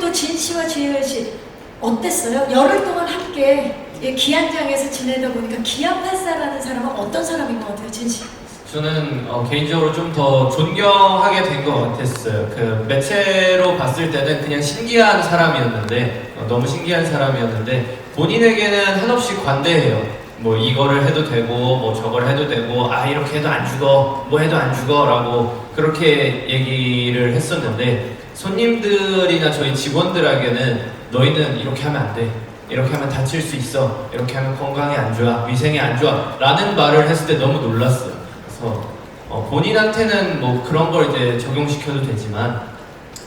또 진 씨와 지혜은 씨 어땠어요? 열흘 동안 함께 이 기안장에서 지내다 보니까 기안팔사라는 사람은 어떤 사람인 것 같아요, 진 씨? 저는 어, 개인적으로 좀 더 존경하게 된 것 같았어요. 그 매체로 봤을 때는 그냥 신기한 사람이었는데 어, 너무 신기한 사람이었는데 본인에게는 한없이 관대해요. 뭐 이거를 해도 되고 뭐 저걸 해도 되고 아 이렇게 해도 안 죽어 뭐 해도 안 죽어라고 그렇게 얘기를 했었는데 손님들이나 저희 직원들에게는 너희는 이렇게 하면 안 돼. 이렇게 하면 다칠 수 있어. 이렇게 하면 건강에 안 좋아. 위생에 안 좋아. 라는 말을 했을 때 너무 놀랐어요. 그래서 어, 본인한테는 뭐 그런 걸 이제 적용시켜도 되지만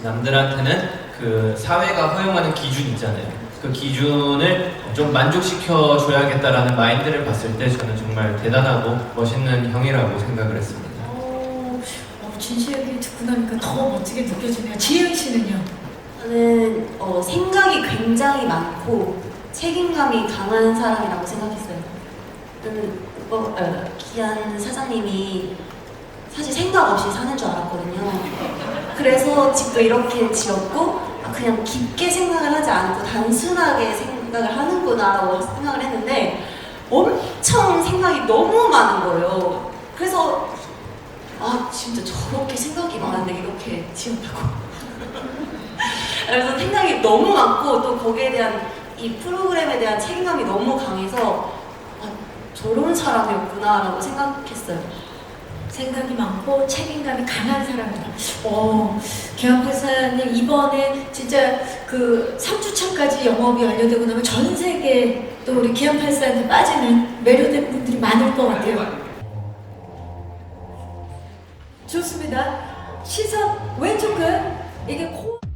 남들한테는 그 사회가 허용하는 기준 있잖아요. 그 기준을 좀 만족시켜 줘야겠다라는 마인드를 봤을 때 저는 정말 대단하고 멋있는 형이라고 생각을 했습니다. 어, 어, 진씨 얘기 듣고 나니까 더 멋지게 느껴지네요. 지혜은 씨는요? 저는 어, 생각이 굉장히 많고 책임감이 강한 사람이라고 생각했어요. 저는 어, 어, 기한 사장님이 사실 생각 없이 사는 줄 알았거든요. 그래서 집도 이렇게 지었고 아, 그냥 깊게 생각을 하지 않고 단순하게 생각을 하는구나라고 생각을 했는데 엄청 생각이 너무 많은 거예요. 그래서 아 진짜 저렇게 생각이 많은데 이렇게 지었다고. 그래서 생각이 너무 많고 또 거기에 대한 이 프로그램에 대한 책임감이 너무 강해서 아, 저런 사람이었구나라고 생각했어요. 생각이 많고 책임감이 강한 사람이다. 어, 기안팔사님 이번에 진짜 그 3주차까지 영업이 완료되고 나면 전 세계 또 우리 기안팔사한테 빠지는 매료된 분들이 많을 것 같아요. 좋습니다. 시선 왼쪽 끝 이게 코.